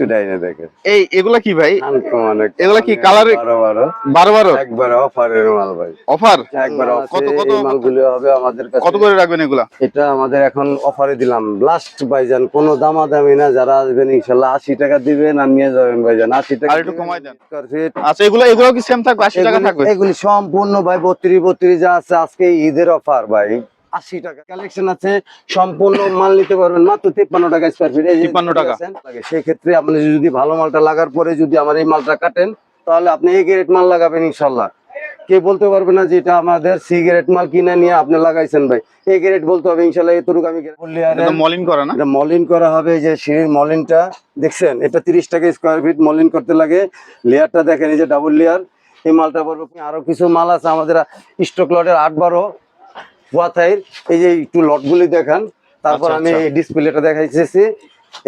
একটু ডাইনে দেখেন। এই এগুলা কি ভাই? অনেক এগুলা কি colour- বারো বারো বারো বারো একবার অফারের মাল ভাই। অফার? একবার কত- কত কত- কত? মালগুলো হবে আমাদের কাছে। কত করে রাখবেন এগুলা? এটা আমাদের এখন অফারে দিলাম। লাস্ট ভাইজান কোনো দামাদামি না। যারা আসবেন ইনশাল্লাহ আশি টাকা দিবেন আর নিয়ে যাবেন ভাইজান। আশি টাকা আর একটু দিবেন, দেন। আচ্ছা এগুলো এগুলো কি সেম থাকবে? আশি টাকা থাকবে? এগুলি সম্পূর্ণ ভাই বত্রিশ বত্রিশ যা আছে আজকে ঈদের অফার ভাই। আশি টাকা। কালেকশন আছে সম্পূর্ণ মাল নিতে পারবেন মাত্র তিপ্পান্ন টাকা স্কোয়ার ফিট 53 টাকা। সেই ক্ষেত্রে আপনি যদি ভালো মালটা লাগার পরে যদি আমার এই মালটা কাটেন তাহলে আপনি এই গ্রেড মাল লাগাবেন ইনশাল্লাহ কে বলতে পারবে না যে এটা আমাদের সিগারেট মাল কিনে নিয়ে আপনি লাগাইছেন ভাই। এই গ্রেড বলতে হবে ইনশাল্লাহ এতটুকু আমি মলিন করা না? এটা মলিন করা হবে যে সিঁড়ির মলিনটা দেখছেন? এটা তিরিশ টাকা স্কোয়ার ফিট মলিন করতে লাগে। লেয়ারটা দেখেন এই যে ডাবল লেয়ার এই মালটা পড়বে আরও কিছু মাল আছে আমাদের স্টক লটের আট বারো। ওয়াথাইর এই যে একটু লটগুলি দেখান তারপর আচ্ছা, আমি আচ্ছা। এই ডিসপ্লেটা দেখাইতেছি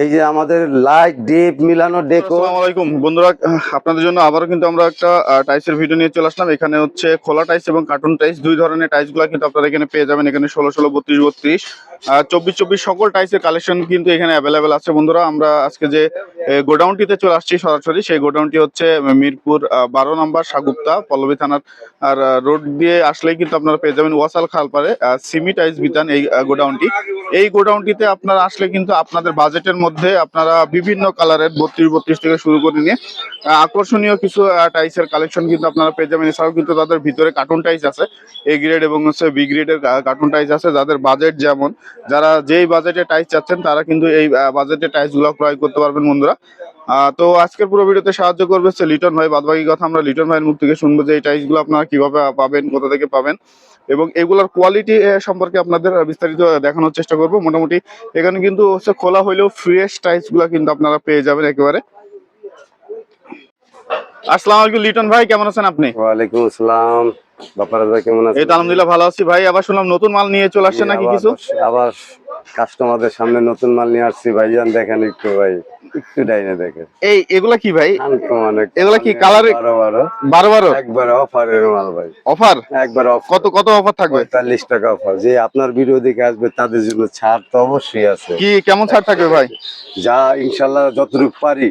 এই যে আমাদের লাইট ডিপ, মিলানো, ডেকো। আলাইকুম। বন্ধুরা, আপনাদের জন্য আবারও কিন্তু আমরা একটা টাইসের ভিডিও নিয়ে চলে আসলাম। এখানে হচ্ছে খোলা টাইস এবং কার্টুন টাইস। দুই ধরনের টাইসগুলো কিন্তু আপনারা এখানে পেয়ে যাবেন। এখানে ষোলো ষোলো, বত্রিশ বত্রিশ। চব্বিশ চব্বিশ সকল টাইসের কালেকশন কিন্তু এখানে অ্যাভেলেবেল আছে। বন্ধুরা, আমরা আজকে যে গোডাউনটিতে চলে আসছি সরাসরি, সেই গোডাউনটি হচ্ছে মিরপুর বারো নম্বর সাগুপ্তা, পল্লবী থানার, আর রোড দিয়ে আসলেই কিন্তু আপনারা পেয়ে যাবেন ওয়াসাল খালপারে সিমি টাইস বিতান এই গোডাউনটি। এই গোডাউনটিতে আপনারা আসলে কিন্তু আপনাদের বাজেটের মধ্যে আপনারা বিভিন্ন কালারের বত্রিশ বত্রিশ থেকে শুরু করে নিয়ে আকর্ষণীয় কিছু টাইসের কালেকশন কিন্তু আপনারা পেয়ে যাবেন। এছাড়াও কিন্তু তাদের ভিতরে কার্টুন টাইস আছে। এ গ্রেড এবং হচ্ছে বি গ্রেডের কার্টুন টাইস আছে। যাদের বাজেট যেমন, যারা যেই বাজেটে টাইস চাচ্ছেন, তারা কিন্তু এই বাজেটে টাইসগুলো ক্রয় করতে পারবেন বন্ধুরা। তো আজকের পুরো ভিডিওতে সাহায্য করবে হচ্ছে লিটন ভাই। বাদবাকি কথা আমরা লিটন ভাইয়ের মুখ থেকে শুনব যে এই টাইসগুলো আপনারা কীভাবে পাবেন কোথা থেকে পাবেন। এবং এগুলোর কোয়ালিটি সম্পর্কে আপনাদের বিস্তারিত দেখানোর চেষ্টা করব। মোটামুটি এখানে কিন্তু হচ্ছে খোলা হইলেও ফ্রেশ টাইসগুলো কিন্তু আপনারা পেয়ে যাবেন একেবারে। আসসালামু আলাইকুম লিটন ভাই কেমন আছেন আপনি? ওয়ালাইকুম আসসালাম। বাপারাজ ভাই কেমন এই তো আলহামদুলিল্লাহ ভালো আছি ভাই। আবার শুনলাম নতুন মাল নিয়ে চলে আসছে নাকি কিছু? আবার কাস্টমারদের সামনে নতুন মাল নিয়ে আসছি। ভাইজান দেখেন একটু ভাই। একটু ডাইনে দেখেন। এই এগুলা কি ভাই? অনেক। এগুলা কি কালার বারো বারো। বারো বারো? একবার অফারের মাল ভাই। অফার? একবার কত কত অফার থাকবে? পঁয়তাল্লিশ টাকা অফার। যে আপনার বিরোধী দেখে আসবে তাদের জন্য ছাড় তো অবশ্যই আছে। কি কেমন ছাড় থাকবে ভাই? যা ইনশাল্লাহ যতটুকু পারি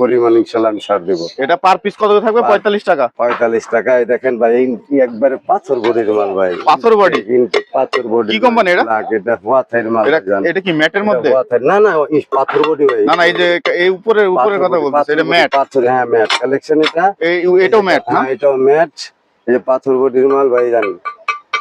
পরিমাণ ইনশাল্লাহ আমি ছাড় দেবো। এটা পার পিস কত থাকবে? পঁয়তাল্লিশ টাকা। পঁয়তাল্লিশ টাকায় দেখেন ভাই একবারে পাথর বডির মাল ভাই। পাথর? কিন্তু পাথর বডি কি company এটা? এটা হোয়াথাইর মাল এটা এটা কি ম্যাটের মধ্যে? না না পাথর বডি ভাই। না না এই যে এই উপরে উপরের কথা body, এটা ম্যাট। পাথর হ্যাঁ ম্যাট। কালেকশন এটা? এটাও ম্যাট না? হ্যাঁ এটাও ম্যাট। এই যে পাথর বডির মাল ভাই জানেন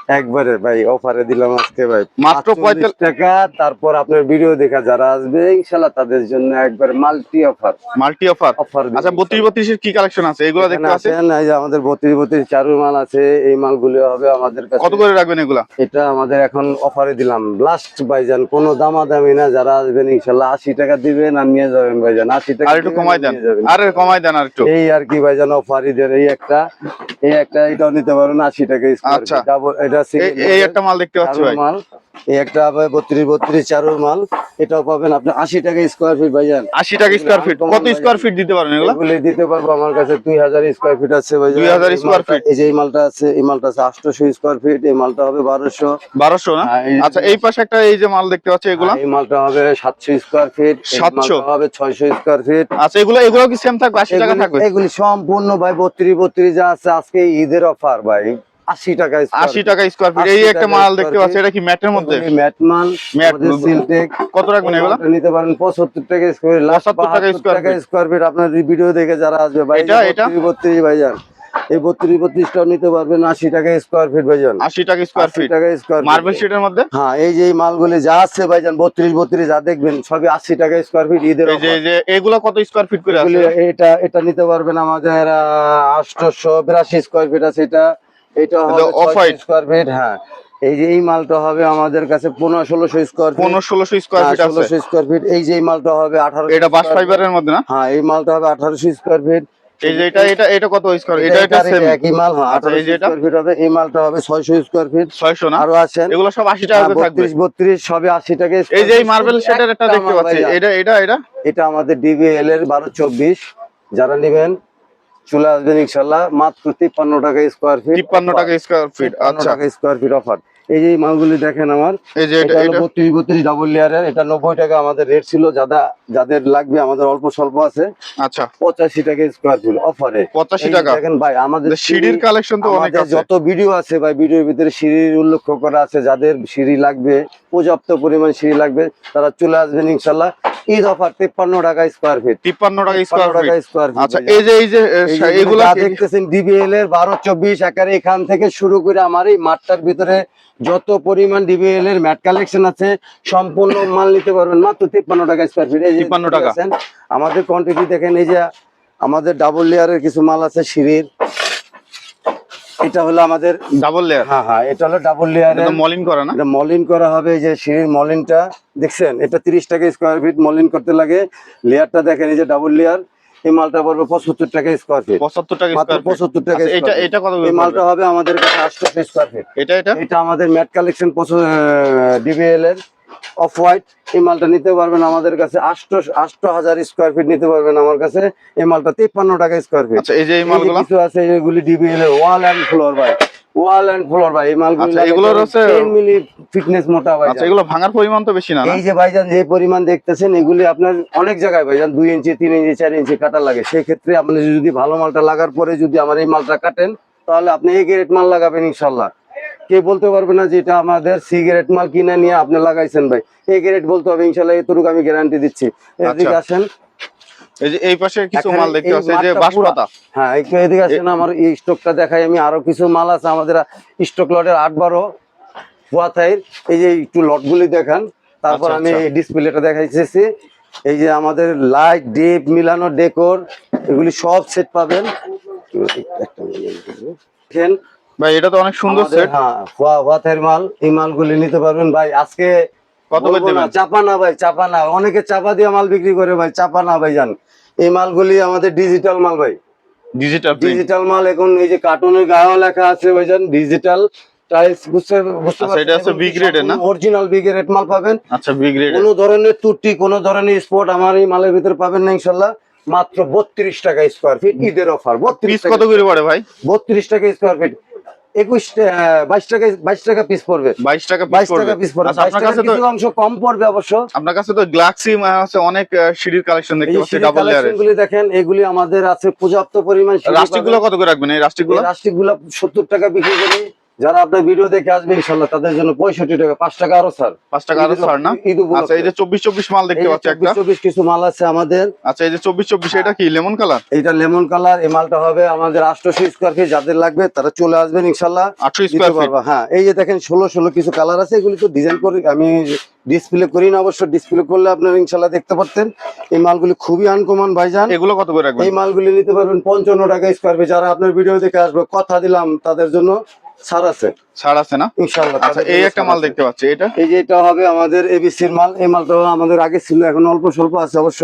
একবারে ভাই অফারে দিলাম আজকে ভাই। মাত্র 45 টাকা তারপর আপনার ভিডিও দেখা যারা আসবে ইনশাআল্লাহ তাদের জন্য একবার multi offer multi offer offer আচ্ছা বত্রিশ বত্রিশের কি কালেকশন আছে? এগুলো দেখতে আছেন এই যে আমাদের বত্রিশ বত্রিশ চারুর মাল আছে এই মালগুলো হবে আমাদের কাছে। কত করে রাখবেন এগুলা? এটা আমাদের এখন অফারে দিলাম। লাস্ট ভাইজান কোনো দামাদামি না যারা আসবেন ইনশাল্লাহ আশি টাকা দিবেন আর নিয়ে যাবেন ভাইজান আশি টাকা আর একটু কমাই দেন। আরে কমাই দেন আর একটু। এই আর কি ভাইজান অফার ঈদের এই একটা এই একটা এটাও নিতে পারেন আশি টাকা আচ্ছা। এটা এই- এই একটা মাল দেখতে পাচ্ছি ভাই। মাল এই একটা বত্রিশ বত্রিশ চারুর মাল এটাও পাবেন আপনি আশি টাকা স্কোয়ার ফিট ভাইজান। আশি টাকা স্কোয়ার ফিট কত স্কোয়ার ফিট দিতে পারেন এগুলো? দিতে পারব আমার কাছে দুই হাজার স্কোয়ার ফিট আছে ভাইজান। 2000 এই square মালটা- এই যে এই মালটা আছে এই মালটা আছে স্কোয়ার ফিট এই মালটা হবে বারোশো। বারোশো না? হ্যাঁ, আচ্ছা এই পাশে একটা এই যে মাল দেখতে পাচ্ছি এগুলা? এই মালটা হবে সাতশো স্কোয়ার ফিট 700 হবে ছয়শো স্কোয়ার ফিট আচ্ছা এগুলো এগুলো কি সেম থাকবে? আশি টাকা থাকবে? এগুলি সম্পূর্ণ ভাই বত্রিশ বত্রিশ যা আছে আজকে ঈদের অফার ভাই। আশি টাকা আশি টাকা স্কোয়ার ফিট এই একটা মাল দেখতে পাচ্ছি এটা কি ম্যাটের মধ্যে? ম্যাট মাল ম্যাট সিলটেক কত রাখবেন এগুলো? নিতে পারেন পঁচাত্তর টাকা স্কোয়ার 75 টাকা square feet। স্কোয়ার ফিট আপনার ভিডিও দেখে যারা আসবে ভাই এটা, এটা? বত্রিশ ভাইজান এই বত্রিশ বত্রিশটাও নিতে পারবেন আশি টাকা স্কোয়ার ফিট ভাইজান আশি টাকা স্কোয়ার ফিট টাকা স্কোয়ার মার্বেল শিটের মধ্যে? হ্যাঁ এই যে এই মালগুলি যা আছে ভাইজান বত্রিশ বত্রিশ যা দেখবেন সবই আশি টাকা স্কোয়ার ফিট ঈদের এই যে যে এগুলা কত স্কোয়ার ফিট করে আছে? এটা এটা নিতে পারবেন আমাদের আটশোশো বিরাশি স্কোয়ার ফিট আছে এটা। এটা হবে white। স্কোয়ার ফিট হ্যাঁ। এই যে এই মালটা হবে আমাদের কাছে পনেরো ষোলোশো স্কোয়ার ফিট পনেরো ষোলোশো স্কোয়ার ফিট ষোলোশো স্কোয়ার ফিট এই যে এই মালটা হবে আঠারো এটা বাস ফাইবারের মধ্যে না? হ্যাঁ এই মালটা হবে আঠারোশো স্কোয়ার ফিট এই যে এটা এটা এটা কত স্কোয়ার এটা এটা সেম একই মাল হ্যাঁ আচ্ছা? স্কোয়ার ফিট হবে। এই মালটা হবে স্কোয়ার ফিট না? আরও আছেন এগুলো সব আশি টাকা করে থাকবে। সবে টাকা এই যে মার্বেল শেডের একটা দেখতে পাচ্ছি। এটা এটা এটা? এটা আমাদের ডিবিএল এর বারো চব্বিশ। যারা নেবেন চলে আসবেন ইনশাল্লাহ মাত্র তিপ্পান্ন টাকা স্কোয়ার ফিট তিপ্পান্ন টাকা স্কোয়ার ফিট আচ্ছা। টাকা স্কোয়ার ফিট অফার এই যে মালগুলি দেখেন আমার এই যে এটা বত্রিশ বত্রিশ ডাবল লেয়ারের এটা নব্বই টাকা আমাদের রেট ছিল যারা যাদের লাগবে আমাদের অল্প স্বল্প আছে। আচ্ছা। পঁচাশি টাকা স্কোয়ার ফিট অফারে পঁচাশি টাকা? দেখেন ভাই আমাদের সিঁড়ির কালেকশন তো অনেক আছে। যত ভিডিও আছে ভাই ভিডিওর ভিতরে সিঁড়ির উল্লেখ করা আছে যাদের সিঁড়ি লাগবে পর্যাপ্ত পরিমাণ সিঁড়ি লাগবে তারা চলে আসবেন ইনশাল্লাহ ঈদ অফার তিপ্পান্ন টাকা স্কোয়ার ফিট তিপ্পান্ন টাকা স্কোয়ার ফিট আচ্ছা এই যে এই যে এগুলা দেখতেছেন ডিবিএল এর বারো চব্বিশ একারে এখান থেকে শুরু করে আমার এই মাঠটার ভিতরে যত পরিমাণ ডিবিএল এর ম্যাট কালেকশন আছে সম্পূর্ণ মাল নিতে পারবেন। মাত্র তিপ্পান্ন টাকা স্কোয়ার ফিট এই যে 53 টাকা। আমাদের কোয়ান্টিটি দেখেন এই যে আমাদের ডাবল লেয়ারের কিছু মাল আছে সিঁড়ির। এটা হলো আমাদের ডাবল লেয়ার হ্যাঁ হ্যাঁ এটা হলো ডাবল লেয়ারের মলিন করা না? এটা মলিন করা হবে এই যে সিঁড়ির মলিনটা দেখছেন? এটা তিরিশ টাকা স্কোয়ার ফিট মলিন করতে লাগে। লেয়ারটা দেখেন এই যে ডাবল লেয়ার এই মালটা পড়বে পঁচাত্তর টাকা স্কোয়ার ফিট পঁচাত্তর টাকা মাত্র স্কোয়ার ফিট পঁচাত্তর টাকা আচ্ছা, এটা এটা কত এই মালটা হবে আমাদের কাছে আটশো স্কোয়ার ফিট এটা এটা? এটা আমাদের ম্যাট কালেকশন ডিবিএল এর অফ হোয়াইট এই মালটা নিতে পারবেন আমাদের কাছে হাজার স্কোয়ার ফিট নিতে পারবেন আমার কাছে। এই মালটা তিপ্পান্ন টাকা স্কোয়ার ফিট আচ্ছা এই যে কিছু আছে এগুলি ডিবিএল এর ওয়াল অ্যান্ড ফ্লোর ভাই। ওয়াল অ্যান্ড ফ্লোর ভাই এই মালগুলো এগুলোর হচ্ছে- মিলি ফিটনেস মোটা ভাই আচ্ছা এগুলো ভাঙার পরিমাণ তো বেশি না না? এই যে ভাইজান যে পরিমাণ দেখতেছেন এগুলি আপনার অনেক জায়গায় ভাইজান দুই ইঞ্চি তিন ইঞ্চি চার ইঞ্চি কাটা লাগে। সেই ক্ষেত্রে আপনি যদি ভালো মালটা লাগার পরে যদি আমার এই মালটা কাটেন তাহলে আপনি এই গ্রেড মাল লাগাবেন ইনশাল্লাহ। কে বলতে পারবে না যে এটা আমাদের সিগারেট মাল কিনে নিয়ে আপনি লাগাইছেন ভাই। এই গ্যারেট বলতে হবে ইনশাল্লাহ এতটুকু আমি গ্যারান্টি দিচ্ছি। এদিকে আচ্ছা। আসেন। এই যে এই পাশে কিছু মাল দেখতে এই যে বাঁশপাতা হ্যাঁ একটু এদিকে আসেন আমার এই স্টকটা দেখাই আমি আরও কিছু মাল আছে আমাদের স্টক লটের আট বারো ফুয়াথাইর এই যে একটু লটগুলি দেখান তারপর আচ্ছা, আমি। এই ডিসপ্লেটা দেখাইতেছি। এই যে আমাদের লাইট ডিপ মিলানো ডেকোর এগুলি সব সেট পাবেন। একটা ভাই এটা তো অনেক সুন্দর সেট হ্যাঁ ফুয়া- ফুয়াথাইর মাল এই মালগুলি নিতে পারবেন। ভাই আজকে কত করে দেবেন? চাপা না ভাই চাপা না অনেকে চাপা দিয়ে মাল বিক্রি করে ভাই চাপা না ভাই জান। এই মালগুলি আমাদের ডিজিটাল মাল ভাই। ডিজিটাল ডিজিটাল মাল এখন এই যে কার্টুনের গায়েও লেখা আছে ভাইজান ডিজিটাল টাইলস বুঝতে বুঝতে আচ্ছা, এটা হচ্ছে B grade এর না? অরিজিনাল বি গ্রেড মাল পাবেন। আচ্ছা বি গ্রেড কোনো ধরনের ত্রুটি কোনো ধরনের স্পট আমার এই মালের ভিতরে পাবেন না ইনশাল্লাহ। মাত্র বত্রিশ টাকা স্কোয়ার ফিট ঈদের অফার পিস বত্রিশ কত করে পড়ে ভাই? বত্রিশ টাকা স্কোয়ার ফিট একুশ বাইশ টাকা বাইশ টাকা পিস পড়বে। বাইশ টাকা বাইশ টাকা পিস পড়বে। আচ্ছা আপনার কাছে তো অংশ কম পড়বে অবশ্য। আপনার কাছে তো গ্লাক্সি আছে অনেক সিঁড়ির কালেকশন এই দেখতে পাচ্ছি ডাবল লেয়ারের কালেকশন দেখেন এগুলি আমাদের আছে পর্যাপ্ত পরিমাণ সিঁড়ি গুলো কত করে রাখবেন এই রাস্টিকগুলো এই রাস্টিক সত্তর টাকা বিক্রি করি। যারা আপনার ভিডিও দেখে আসবে ইনশাল্লাহ তাদের জন্য পঁয়ষট্টি টাকা পাঁচ টাকা আরও স্যার। পাঁচ টাকা আরও ছাড় না? আচ্ছা এই যে চব্বিশ চব্বিশ মাল দেখতে পাচ্ছি একটা। চব্বিশ কিছু মাল আছে আমাদের। আচ্ছা এই যে চব্বিশ চব্বিশ এটা কি লেমন কালার? এইটা লেমন কালার এই মালটা হবে আমাদের আটশোশো স্কোয়ার ফিট যাদের লাগবে তারা চলে আসবেন ইনশাল্লাহ। আটশো স্কোয়ার ফিট হ্যাঁ এই যে দেখেন ষোলো ষোলো কিছু কালার আছে এগুলি তো ডিজাইন করে আমি ডিসপ্লে করি না অবশ্য ডিসপ্লে করলে আপনারা ইনশাল্লাহ দেখতে পারতেন। এই মালগুলি খুবই আনকমন ভাইজান। এগুলো কত করে রাখবেন? এই মালগুলি নিতে পারবেন পঞ্চান্ন টাকা স্কোয়ার ফিট যারা আপনার ভিডিও দেখে আসবে কথা দিলাম তাদের জন্য। ছাড় আছে। ছাড় আছে না? ইনশাল্লাহ আচ্ছা তাদের এই জন্য একটা মাল দেখতে পাচ্ছি এটা এই যে এটা হবে আমাদের এবিসির মাল এই মালটাও আমাদের আগে ছিল এখন অল্প স্বল্প আছে অবশ্য।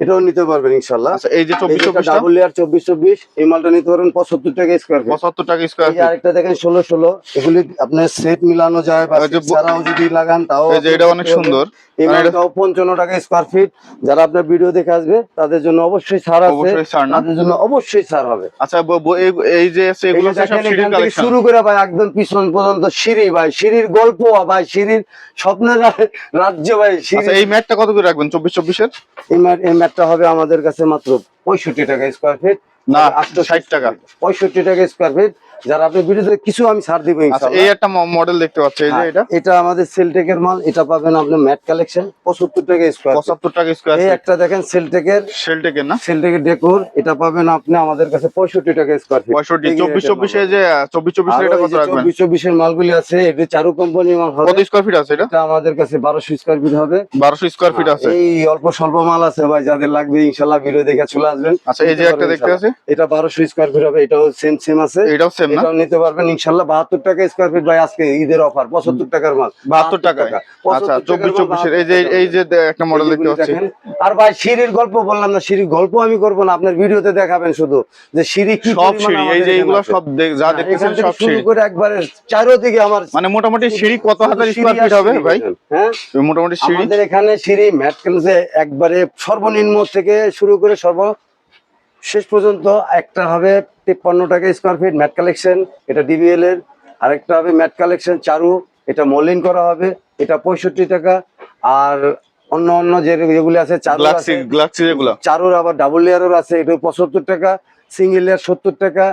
এটাও নিতে পারবেন ইনশাল্লাহ আচ্ছা এই যে চব্বিশ চব্বিশ ডাবল লেয়ার চব্বিশ চব্বিশ এই মালটা নিতে পারবেন পঁচাত্তর টাকা স্কোয়ার ফিট পঁচাত্তর টাকা স্কোয়ার ফিট আরেকটা দেখেন ষোলো ষোলো এগুলি আপনার সেট মিলানো যায় বা ওই যে set ছাড়াও যদি লাগান তাও এই যে এটা অনেক সুন্দর। এই মালটাও পঞ্চান্ন টাকা স্কোয়ার ফিট যারা আপনার ভিডিও দেখে আসবে তাদের জন্য অবশ্যই ছাড় আছে? তাদের জন্য অবশ্যই ছাড় হবে। আচ্ছা এই- যে এগুলো সব কালেকশন শুরু করে একদম পিছন পর্যন্ত সিঁড়ি ভাই সিঁড়ির গল্প ভাই সিঁড়ির স্বপ্নের রাজ্য ভাই সিঁড়ি আচ্ছা এই ম্যাটটা কত করে রাখবেন? চব্বিশ চব্বিশের? এই ম্যাট এই ম্যাটটা হবে আমাদের কাছে মাত্র পঁয়ষট্টি টাকা স্কোয়ার ফিট না, আটশো ষাট টাকা। পঁয়ষট্টি টাকা স্কোয়ার ফিট যারা আপনি ভিডিওতে কিছু আমি ছাড় দিব আচ্ছা ইনশাআল্লাহ। এই একটা মডেল দেখতে পাচ্ছি এই যে হ্যাঁ, এটা? এটা আমাদের সেলটেকের মাল এটা পাবেন আপনি ম্যাট কালেকশন পঁচাত্তর টাকা স্কোয়ার পঁচাত্তর টাকা স্কোয়ার এই একটা দেখেন সেলটেকের শেলটেকের না? সেলটেকের ডেকোর এটা পাবেন আপনি আমাদের কাছে পঁয়ষট্টি টাকা স্কোয়ার ফিট পঁয়ষট্টি চব্বিশ চব্বিশে যে চব্বিশ চব্বিশ এটা কত রাখবেন? চব্বিশ চব্বিশের মালগুলি আছে এটা চারু কোম্পানির মাল কত স্কোয়ার ফিট আছে এটা? এটা আমাদের কাছে বারোশো স্কোয়ার ফিট হবে। বারোশো স্কোয়ার ফিট আছে। এই অল্প স্বল্প মাল আছে ভাই যাদের লাগবে ইনশাল্লাহ ভিডিও দেখে চলে আসবেন। আচ্ছা, এই যে একটা দেখতে। আছে? এটা বারোশো স্কোয়ার ফিট হবে এটাও সেম সেম আছে। এটাও সেম এটাও নিতে পারবেন। ইনশাল্লাহ বাহাত্তর টাকা স্কোয়ার ফিট ভাই আজকে ঈদের অফার পঁচাত্তর টাকার মাল। বাহাত্তর টাকায়? আচ্ছা চব্বিশ চব্বিশের এই যে এই যে একটা মডেল দেখতে পাচ্ছি। আর ভাই সিঁড়ির গল্প বললাম না সিঁড়ির গল্প আমি করব না। আপনার ভিডিওতে দেখাবেন শুধু যে সিঁড়ি কি সব সিঁড়ি এই যে এগুলো সব যা হ্যাঁ, দেখতেছেন সব সিঁড়ি। করে একবারে চারোদিকে আমার মানে মোটামুটি সিঁড়ি কত হাজার স্কোয়ার ফিট হবে ভাই? হ্যাঁ? মোটামুটি সিঁড়ি? আমাদের এখানে সিঁড়ি ম্যাট একবারে সর্বনিম্ন থেকে শুরু করে সর্ব শেষ পর্যন্ত একটা হবে তিপ্পান্ন টাকা স্কোয়ার ফিট ম্যাট কালেকশন এটা ডিবিএল এর। আরেকটা হবে ম্যাট কালেকশন চারু এটা মলিন করা হবে এটা পঁয়ষট্টি টাকা। আর অন্য অন্য যে যেগুলি আছে চারুর আবার ডাবল লেয়ারের আছে এটা পঁচাত্তর টাকা সিঙ্গেল লেয়ার সত্তর টাকা।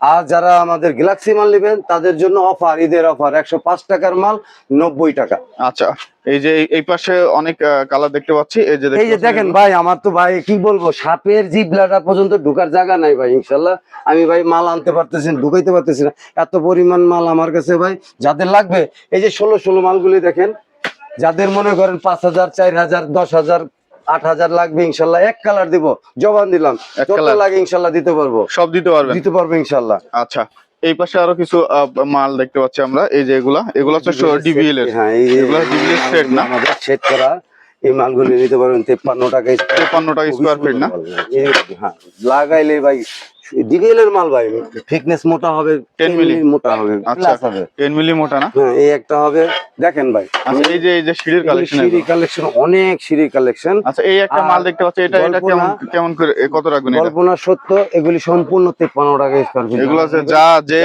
আর যারা আমাদের গ্যালাক্সি মাল নেবেন তাদের জন্য অফার ঈদের অফার একশো পাঁচ টাকার মাল নব্বই টাকা। আচ্ছা। এই যে এই- পাশে অনেক কালার দেখতে পাচ্ছি। এই যে এই যে দেখেন ভাই আমার তো ভাই কি বলব সাপের জিবলাটা পর্যন্ত ঢুকার জায়গা নাই ভাই ইনশাল্লাহ। আমি ভাই মাল আনতে পারতেছি ঢুকাইতে পারতেছি না। এত পরিমাণ মাল আমার কাছে ভাই যাদের লাগবে এই যে ষোলো ষোলো মালগুলি দেখেন যাদের মনে করেন পাঁচ হাজার চার হাজার দশ হাজার আট হাজার লাগবে ইনশাল্লাহ এক কালার দিব। জবান দিলাম? লাগে ইনশাল্লাহ দিতে পারব। সব দিতে পারবেন। দিতে পারব ইনশাল্লাহ। আচ্ছা। এই পাশে আরও কিছু মাল দেখতে পাচ্ছি আমরা। এই যে এগুলা এগুলা হচ্ছে ডিবিএল এর। হ্যাঁ এই ডিবিএল এর সেট না? আমাদের সেট করা। এই মালগুলো নিতে পারবেন তেপ্পান্ন টাকা তেপ্পান্ন টাকা স্কোয়ার ফিট না? হ্যাঁ, লাগাইলে ভাই ডিবিএল এর মাল ভাই ফিটনেস মোটা হবে 10 মিলি। মোটা হবে আচ্ছা plus হবে। টেন মিলি মোটা না? হ্যাঁ এই একটা হবে দেখেন ভাই। আচ্ছা এই যে এই যে সিঁড়ির কালেকশন সিঁড়ি কালেকশন অনেক সিঁড়ি কালেকশন আচ্ছা এই একটা মাল দেখতে পাচ্ছি এটা এটা কেমন কেমন করে কত রাখবেন এটা? কল্পনা সত্য এগুলি সম্পূর্ণ তেপ্পান্ন টাকা স্কোয়ার ফিট এগুলো আছে যা যে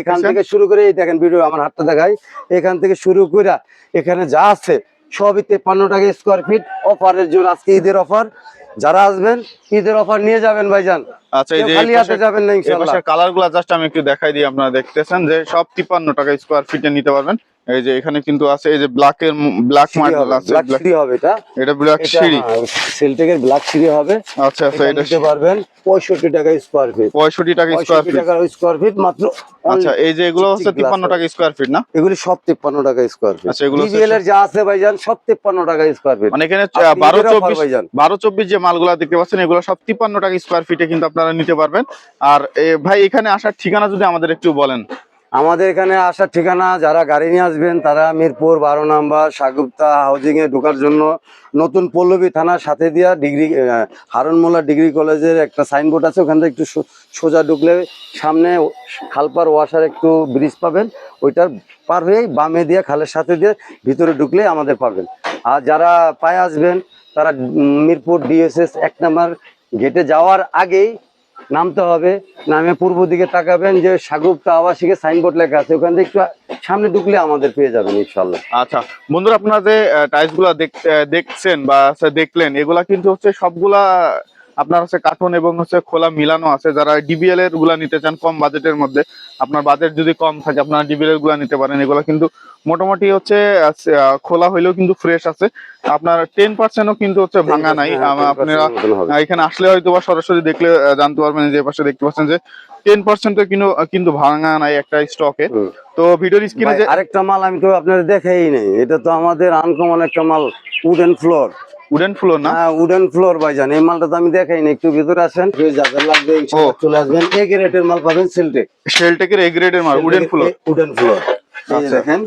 এখান থেকে শুরু করে এই দেখেন ভিডিও আমার হাতটা দেখাই। এখান থেকে শুরু করে এখানে যা আছে সবই তেপ্পান্ন টাকা স্কোয়ার ফিট অফারের জন্য আজকে ঈদের অফার যারা আসবেন ঈদের অফার নিয়ে যাবেন ভাইজান। আচ্ছা এই যে খালি হাতে যাবেন না ইনশাল্লাহ কালারগুলা জাস্ট আমি একটু দেখাই দিই আপনারা দেখতেছেন যে সব তিপ্পান্ন টাকা স্কোয়ার ফিটে নিতে পারবেন। এই যে এখানে কিন্তু আছে এই যে ব্ল্যাক এর ব্ল্যাক মার্বেল আছে ব্ল্যাক সিঁড়ি হবে এটা। এটা ব্ল্যাক সিঁড়ি। সেলটেকের ব্ল্যাক সিঁড়ি হবে। আচ্ছা আচ্ছা এটা নিতে পারবেন পঁয়ষট্টি টাকা স্কোয়ার ফিট পঁয়ষট্টি টাকা স্কোয়ার ফিট টাকা স্কোয়ার ফিট মাত্র আচ্ছা এই যে এগুলো হচ্ছে চিক তিপ্পান্ন glass টাকা স্কোয়ার ফিট না? এগুলি সব তেপ্পান্ন টাকা স্কোয়ার ফিট আচ্ছা, এগুলো ডিবিএল এর যা আছে ভাইজান সব তেপ্পান্ন টাকা স্কোয়ার ফিট মানে এখানে আজকে বারো ঈদের offer চব্বিশ ভাইজান। বারো চব্বিশ যে মালগুলা দেখতে পাচ্ছেন এগুলো সব তিপ্পান্ন টাকা স্কোয়ার ফিটে কিন্তু আপনারা নিতে পারবেন। আর ভাই এখানে আসার ঠিকানা যদি আমাদের একটু বলেন। আমাদের এখানে আসার ঠিকানা, যারা গাড়ি নিয়ে আসবেন, তারা মিরপুর বারো নাম্বার সাগুপ্তা হাউজিং এ ঢোকার জন্য নতুন পল্লবী থানার সাথে দিয়া ডিগ্রি হারুনমোল্লা ডিগ্রি কলেজের একটা সাইনবোর্ড আছে, ওখান থেকে একটু সোজা ঢুকলে সামনে খালপার ওয়াসার একটু ব্রিজ পাবেন, ওইটার পার হয়ে বামে দিয়ে খালের সাথে দিয়ে ভিতরে ঢুকলে আমাদের পাবেন। আর যারা পায়ে আসবেন, তারা মিরপুর ডিএসএস এক নাম্বার গেটে যাওয়ার আগেই নামতে হবে, নামে পূর্ব দিকে তাকাবেন যে সাগুপ্ত আবাসিকে সাইনবোর্ড লেখা আছে, ওখান থেকে একটু সামনে ঢুকলে আমাদের পেয়ে যাবেন ইনশাল্লাহ আচ্ছা বন্ধুরা আপনারা যে টাইলসগুলা দেখছেন বা দেখলেন, এগুলা কিন্তু হচ্ছে সবগুলা আপনার হচ্ছে কার্টুন এবং হচ্ছে খোলা মিলানো আছে যারা ডিবিএল এরগুলা নিতে চান কম বাজেটের মধ্যে আপনার বাজেট যদি কম থাকে আপনারা ডিবিএল এরগুলা নিতে পারেন। এগুলা কিন্তু মোটামুটি হচ্ছে খোলা হইলেও কিন্তু ফ্রেশ আছে। আপনার টেন পার্সেন্টও কিন্তু হচ্ছে ভাঙা নাই। হ্যাঁ, আম- 10% আপনারা এখানে আসলে হয়তো বা সরাসরি দেখলে জানতে পারবেন যে পাশে দেখতে পাচ্ছেন যে টেন পার্সেন্টও কিন্তু কিন্তু ভাঙা নাই একটা স্টকে তো ভিডিওর স্ক্রিনে আরেকটা মাল আমি তো আপনাদের দেখাই নেই। এটা তো আমাদের আনকমন একটা মাল উডেন ফ্লোর উডেন ফ্লোর না? হ্যাঁ উডেন ফ্লোর ভাইজান। এই মালটা তো আমি দেখাই নাই একটু ভিতরে আসেন। যাদের লাগবে চলে আসবেন। এক রেটের মাল পাবেন সিলটেক শেলটেকের এ গ্রেডের মাল উডেন ফ্লোর উডেন ফ্লোর। দেখেন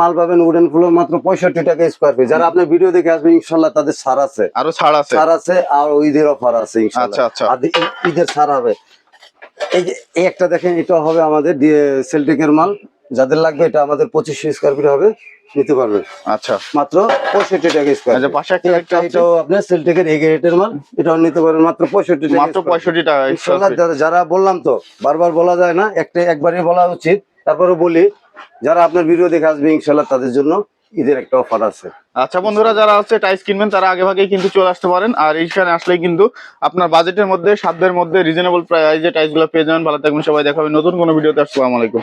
মাল পাবেন উডেন ফ্লোর মাত্র পঁয়ষট্টি টাকা স্কোয়ার ফিট যারা আপনার ভিডিও দেখে আসবেন ইনশাল্লাহ তাদের সার আছে। আরও ছাড় আছে? ছাড় আছে আর ঈদের অফার আছে আচ্ছা, আচ্ছা। ঈদের হবে। এই যে একটা দেখেন এটা হবে আমাদের সেলটেকের মাল। যাদের লাগবে এটা আমাদের পঁচিশশো স্কোয়ার ফিট হবে। নিতে পারবেন আচ্ছা। মাত্র পঁয়ষট্টি টাকা স্কোয়ার আচ্ছা, পাশে একটা একটা এটাও আপনার সেলটেকের এগ রেটের মাল এটাও নিতে পারবেন মাত্র পঁয়ষট্টি টাকা মাত্র পঁয়ষট্টি টাকা ইনশাল্লাহ যারা- বললাম তো বারবার বলা যায় না একটা একবারই বলা উচিত। তারপরে বলি যারা আপনার ভিডিও দেখে আসবে ইনশাল্লাহ তাদের জন্য ঈদের একটা অফার আছে। আচ্ছা বন্ধুরা যারা আছে টাইস কিনবেন তারা আগে ভাগে কিন্তু চলে আসতে পারেন। আর এইখানে আসলে কিন্তু আপনার বাজেটের মধ্যে সাধ্যের মধ্যে রিজনেবল প্রাইসে টাইসগুলো পেয়ে যাবেন। ভালো থাকবেন সবাই দেখাবেন নতুন কোনো ভিডিওতে আসসালামু আলাইকুম।